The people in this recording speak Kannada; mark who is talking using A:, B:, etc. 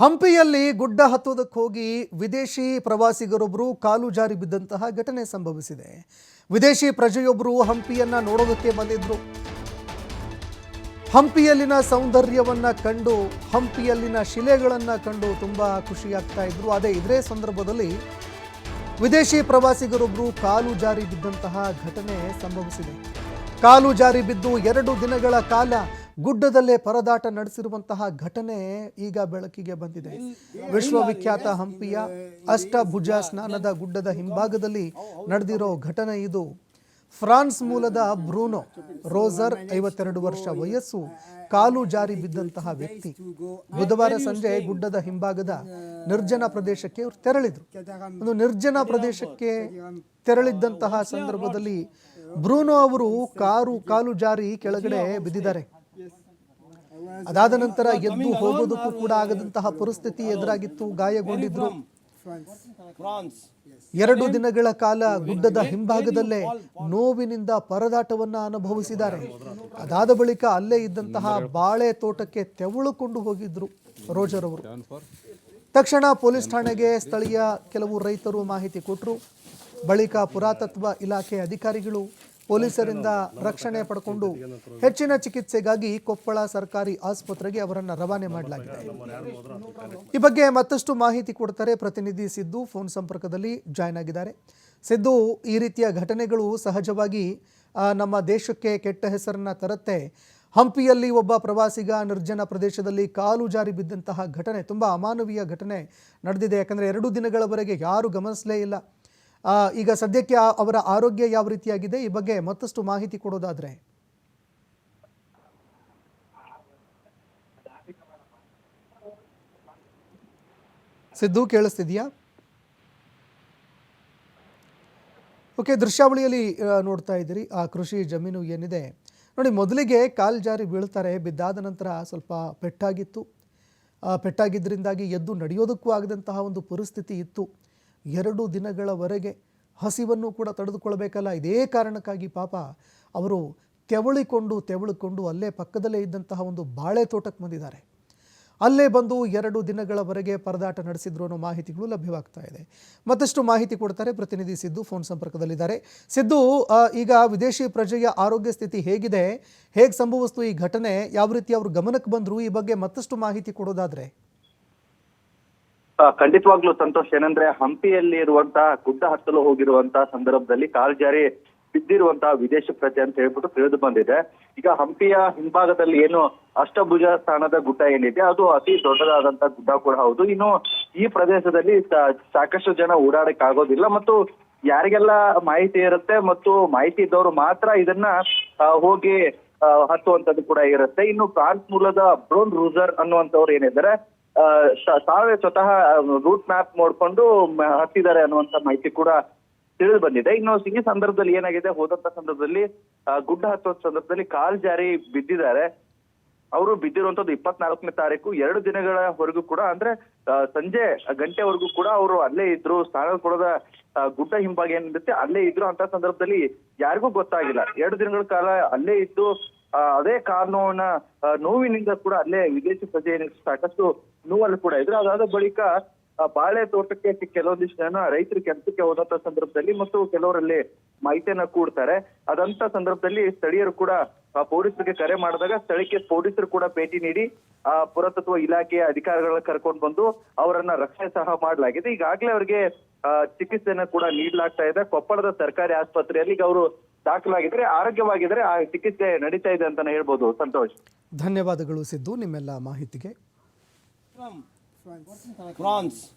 A: ಹಂಪಿಯಲ್ಲಿ ಗುಡ್ಡ ಹತ್ತೋದಕ್ಕೆ ಹೋಗಿ ವಿದೇಶಿ ಪ್ರವಾಸಿಗರೊಬ್ಬರು ಕಾಲು ಜಾರಿ ಬಿದ್ದಂತಹ ಘಟನೆ ಸಂಭವಿಸಿದೆ. ವಿದೇಶಿ ಪ್ರಜೆಯೊಬ್ಬರು ಹಂಪಿಯನ್ನ ನೋಡೋದಕ್ಕೆ ಬಂದಿದ್ರು. ಹಂಪಿಯಲ್ಲಿನ ಸೌಂದರ್ಯವನ್ನ ಕಂಡು, ಹಂಪಿಯಲ್ಲಿನ ಶಿಲೆಗಳನ್ನು ಕಂಡು ತುಂಬಾ ಖುಷಿಯಾಗ್ತಾ ಇದ್ರು. ಅದೇ ಇದೇ ಸಂದರ್ಭದಲ್ಲಿ ವಿದೇಶಿ ಪ್ರವಾಸಿಗರೊಬ್ಬರು ಕಾಲು ಜಾರಿ ಬಿದ್ದಂತಹ ಘಟನೆ ಸಂಭವಿಸಿದೆ. ಕಾಲು ಜಾರಿ ಬಿದ್ದು ಎರಡು ದಿನಗಳ ಕಾಲ ಗುಡ್ಡದಲ್ಲೇ ಪರದಾಟ ನಡೆಸಿರುವಂತಹ ಘಟನೆ ಈಗ ಬೆಳಕಿಗೆ ಬಂದಿದೆ. ವಿಶ್ವವಿಖ್ಯಾತ ಹಂಪಿಯ ಅಷ್ಟಭುಜ ಸ್ನಾನದ ಗುಡ್ಡದ ಹಿಂಭಾಗದಲ್ಲಿ ನಡೆದಿರೋ ಘಟನೆ ಇದು. ಫ್ರಾನ್ಸ್ ಮೂಲದ ಬ್ರೂನೋ ರೋಜರ್ ಐವತ್ತೆರಡು ವರ್ಷ ವಯಸ್ಸು, ಕಾಲು ಜಾರಿ ಬಿದ್ದಂತಹ ವ್ಯಕ್ತಿ. ಬುಧವಾರ ಸಂಜೆ ಗುಡ್ಡದ ಹಿಂಭಾಗದ ನಿರ್ಜನ ಪ್ರದೇಶಕ್ಕೆ ಇವರು ತೆರಳಿದ್ರು. ಒಂದು ನಿರ್ಜನ ಪ್ರದೇಶಕ್ಕೆ ತೆರಳಿದ್ದಂತಹ ಸಂದರ್ಭದಲ್ಲಿ ಬ್ರೂನೋ ಅವರು ಕಾರು, ಕಾಲು ಜಾರಿ ಕೆಳಗಡೆ ಬಿದ್ದಿದ್ದಾರೆ. ಅದಾದ ನಂತರ ಎದ್ದು ಹೋಗೋದಕ್ಕೂ ಕೂಡ ಆಗದಂತಹ ಪರಿಸ್ಥಿತಿ ಎದುರಾಗಿತ್ತು ಗಾಯಗೊಂಡಿದ್ರು. ಎರಡು ದಿನಗಳ ಕಾಲ ಗುಡ್ಡದ ಹಿಂಭಾಗದಲ್ಲೇ ನೋವಿನಿಂದ ಪರದಾಟವನ್ನ ಅನುಭವಿಸಿದ್ದಾರೆ. ಅದಾದ ಬಳಿಕ ಅಲ್ಲೇ ಇದ್ದಂತಹ ಬಾಳೆ ತೋಟಕ್ಕೆ ತೆವಳುಕೊಂಡು ಹೋಗಿದ್ರು ರೋಜರ್ ಅವರು. ತಕ್ಷಣ ಪೊಲೀಸ್ ಠಾಣೆಗೆ ಸ್ಥಳೀಯ ಕೆಲವು ರೈತರು ಮಾಹಿತಿ ಕೊಟ್ಟರು ಬಳಿಕ ಪುರಾತತ್ವ ಇಲಾಖೆ ಅಧಿಕಾರಿಗಳು ಪೊಲೀಸರಿಂದ ರಕ್ಷಣೆ ಪಡ್ಕೊಂಡು ಹೆಚ್ಚಿನ ಚಿಕಿತ್ಸೆಗಾಗಿ ಕೊಪ್ಪಳ ಸರ್ಕಾರಿ ಆಸ್ಪತ್ರೆಗೆ ಅವರನ್ನು ರವಾನೆ ಮಾಡಲಾಗಿದೆ. ಈ ಬಗ್ಗೆ ಮತ್ತಷ್ಟು ಮಾಹಿತಿ ಕೊಡ್ತಾರೆ ಪ್ರತಿನಿಧಿ ಸಿದ್ದು. ಫೋನ್ ಸಂಪರ್ಕದಲ್ಲಿ ಜಾಯ್ನ್ ಆಗಿದ್ದಾರೆ. ಸಿದ್ದು, ಈ ರೀತಿಯ ಘಟನೆಗಳು ಸಹಜವಾಗಿ ನಮ್ಮ ದೇಶಕ್ಕೆ ಕೆಟ್ಟ ಹೆಸರನ್ನ ತರುತ್ತೆ. ಹಂಪಿಯಲ್ಲಿ ಒಬ್ಬ ಪ್ರವಾಸಿಗ ನಿರ್ಜನ ಪ್ರದೇಶದಲ್ಲಿ ಕಾಲು ಜಾರಿ ಬಿದ್ದಂತಹ ಘಟನೆ, ತುಂಬ ಅಮಾನವೀಯ ಘಟನೆ ನಡೆದಿದೆ. ಯಾಕಂದರೆ ಎರಡು ದಿನಗಳವರೆಗೆ ಯಾರು ಗಮನಿಸಲೇ ಇಲ್ಲ. ಈಗ ಸದ್ಯಕ್ಕೆ ಅವರ ಆರೋಗ್ಯ ಯಾವ ರೀತಿಯಾಗಿದೆ? ಈ ಬಗ್ಗೆ ಮತ್ತಷ್ಟು ಮಾಹಿತಿ ಕೊಡೋದಾದ್ರೆ. ಸಿದ್ದು, ಕೇಳಿಸ್ತಿದ್ಯಾ? ಓಕೆ, ದೃಶ್ಯಾವಳಿಯಲ್ಲಿ ನೋಡ್ತಾ ಇದ್ದೀರಿ. ಆ, ಕೃಷಿ ಜಮೀನು ಏನಿದೆ? ನೋಡಿ, ಮೊದಲಿಗೆ ಕಾಲು ಜಾರಿ ಬೀಳ್ತಾರೆ. ಬಿದ್ದಾದ ನಂತರ ಸ್ವಲ್ಪ ಪೆಟ್ಟಾಗಿತ್ತು. ಪೆಟ್ಟಾಗಿದ್ದರಿಂದಾಗಿ ಎದ್ದು ನಡೆಯೋದಕ್ಕೂ ಆಗದಂತಹ ಒಂದು ಪರಿಸ್ಥಿತಿ ಇತ್ತು. ಎರಡು ದಿನಗಳವರೆಗೆ ಹಸಿವನ್ನು ಕೂಡ ತಡೆದುಕೊಳ್ಳಬೇಕಲ್ಲ. ಇದೇ ಕಾರಣಕ್ಕಾಗಿ ಪಾಪ ಅವರು ತೆವಳಿಕೊಂಡು ತೆವಳಿಕೊಂಡು ಅಲ್ಲೇ ಪಕ್ಕದಲ್ಲೇ ಇದ್ದಂತಹ ಒಂದು ಬಾಳೆ ತೋಟಕ್ಕೆ ಬಂದಿದ್ದಾರೆ. ಅಲ್ಲೇ ಬಂದು ಎರಡು ದಿನಗಳವರೆಗೆ ಪರದಾಟ ನಡೆಸಿದ್ರು ಅನ್ನೋ ಮಾಹಿತಿಗಳು ಲಭ್ಯವಾಗ್ತಾ ಇದೆ. ಮತ್ತಷ್ಟು ಮಾಹಿತಿ ಕೊಡ್ತಾರೆ ಪ್ರತಿನಿಧಿ ಸಿದ್ದು, ಫೋನ್ ಸಂಪರ್ಕದಲ್ಲಿದ್ದಾರೆ. ಸಿದ್ದು ಈಗ ವಿದೇಶಿ ಪ್ರಜೆಯ ಆರೋಗ್ಯ ಸ್ಥಿತಿ ಹೇಗಿದೆ? ಹೇಗೆ ಸಂಭವಿಸ್ತು ಈ ಘಟನೆ? ಯಾವ ರೀತಿ ಅವ್ರ ಗಮನಕ್ಕೆ ಬಂದರು? ಈ ಬಗ್ಗೆ ಮತ್ತಷ್ಟು ಮಾಹಿತಿ ಕೊಡೋದಾದ್ರೆ.
B: ಖಂಡಿತವಾಗ್ಲೂ ಸಂತೋಷ್, ಏನಂದ್ರೆ ಹಂಪಿಯಲ್ಲಿ ಇರುವಂತಹ ಗುಡ್ಡ ಹತ್ತಲು ಹೋಗಿರುವಂತಹ ಸಂದರ್ಭದಲ್ಲಿ ಕಾಲ್ ಜಾರಿ ಬಿದ್ದಿರುವಂತಹ ವಿದೇಶ ಪ್ರಜೆ ಅಂತ ಹೇಳ್ಬಿಟ್ಟು ತಿಳಿದು ಬಂದಿದೆ. ಈಗ ಹಂಪಿಯ ಹಿಂಭಾಗದಲ್ಲಿ ಏನು ಅಷ್ಟಭುಜ ಸ್ಥಾನದ ಗುಡ್ಡ ಏನಿದೆ, ಅದು ಅತಿ ದೊಡ್ಡದಾದಂತಹ ಗುಡ್ಡ ಕೂಡ ಹೌದು. ಇನ್ನು ಈ ಪ್ರದೇಶದಲ್ಲಿ ಸಾಕಷ್ಟು ಜನ ಓಡಾಡಕ್ ಆಗೋದಿಲ್ಲ ಮತ್ತು ಯಾರಿಗೆಲ್ಲ ಮಾಹಿತಿ ಇರುತ್ತೆ ಮತ್ತು ಮಾಹಿತಿ ಇದ್ದವರು ಮಾತ್ರ ಇದನ್ನ ಹೋಗಿ ಹತ್ತುವಂತದ್ದು ಕೂಡ ಇರುತ್ತೆ. ಇನ್ನು ಫ್ರಾನ್ಸ್ ಮೂಲದ ಬ್ರೋನ್ ರೂಸರ್ ಅನ್ನುವಂಥವ್ರು ಏನಿದ್ದಾರೆ ತಾವೇ ಸ್ವತಃ ರೂಟ್ ಮ್ಯಾಪ್ ನೋಡ್ಕೊಂಡು ಹತ್ತಿದ್ದಾರೆ ಅನ್ನುವಂತ ಮಾಹಿತಿ ಕೂಡ ತಿಳಿದು ಬಂದಿದೆ. ಇನ್ನು ಈ ಸಂದರ್ಭದಲ್ಲಿ ಏನಾಗಿದೆ? ಹೋದಂತ ಸಂದರ್ಭದಲ್ಲಿ ಗುಡ್ಡ ಹತ್ತುವ ಸಂದರ್ಭದಲ್ಲಿ ಕಾಲ್ ಜಾರಿ ಬಿದ್ದಿದ್ದಾರೆ. ಅವರು ಬಿದ್ದಿರುವಂತದ್ದು ಇಪ್ಪತ್ನಾಲ್ಕನೇ ತಾರೀಕು, ಎರಡು ದಿನಗಳವರೆಗೂ ಕೂಡ, ಅಂದ್ರೆ ಸಂಜೆ ಗಂಟೆವರೆಗೂ ಕೂಡ ಅವರು ಅಲ್ಲೇ ಇದ್ರು. ಸ್ನಾನ ಕೊಡದ ಗುಡ್ಡ ಹಿಂಭಾಗ ಏನಿರುತ್ತೆ, ಅಲ್ಲೇ ಇದ್ರು ಅಂತ ಸಂದರ್ಭದಲ್ಲಿ ಯಾರಿಗೂ ಗೊತ್ತಾಗಿಲ್ಲ. ಎರಡು ದಿನಗಳ ಕಾಲ ಅಲ್ಲೇ ಇದ್ದು ಅದೇ ಕಾನೂನ ನೋವಿನಿಂದ ಕೂಡ ಅಲ್ಲೇ ವಿದೇಶಿ ಪ್ರಜೆ ಸಾಕಷ್ಟು ನೋವಲ್ಲಿ ಕೂಡ ಇದ್ರೆ. ಅದಾದ ಬಳಿಕ ಬಾಳೆ ತೋಟಕ್ಕೆ ಕೆಲವೊಂದಿಷ್ಟು ಜನ ರೈತರು ಕೆಲಸಕ್ಕೆ ಹೋದಂತ ಸಂದರ್ಭದಲ್ಲಿ ಮತ್ತು ಕೆಲವರಲ್ಲಿ ಮಾಹಿತಿಯನ್ನ ಕೂಡ್ತಾರೆ. ಅದಂತ ಸಂದರ್ಭದಲ್ಲಿ ಸ್ಥಳೀಯರು ಕೂಡ ಪೊಲೀಸರಿಗೆ ಕರೆ ಮಾಡಿದಾಗ ಸ್ಥಳಕ್ಕೆ ಪೊಲೀಸರು ಕೂಡ ಭೇಟಿ ನೀಡಿ, ಆ ಪುರಾತತ್ವ ಇಲಾಖೆಯ ಅಧಿಕಾರಿಗಳನ್ನ ಕರ್ಕೊಂಡು ಬಂದು ಅವರನ್ನ ರಕ್ಷಣೆ ಸಹ ಮಾಡಲಾಗಿದೆ. ಈಗಾಗಲೇ ಅವರಿಗೆ ಚಿಕಿತ್ಸೆಯನ್ನ ಕೂಡ ನೀಡಲಾಗ್ತಾ ಇದೆ. ಕೊಪ್ಪಳದ ಸರ್ಕಾರಿ ಆಸ್ಪತ್ರೆಯಲ್ಲಿ ಈಗ ಅವರು ದಾಖಲಾಗಿದ್ರೆ, ಆರೋಗ್ಯವಾಗಿದ್ರೆ ಆ ಚಿಕಿತ್ಸೆ ನಡೀತಾ ಇದೆ ಅಂತಾನೆ ಹೇಳ್ಬೋದು. ಸಂತೋಷ್.
A: ಧನ್ಯವಾದಗಳು ಸಿದ್ದು. ನಿಮ್ಮೆಲ್ಲ ಮಾಹಿತಿಗೆ France.
C: France.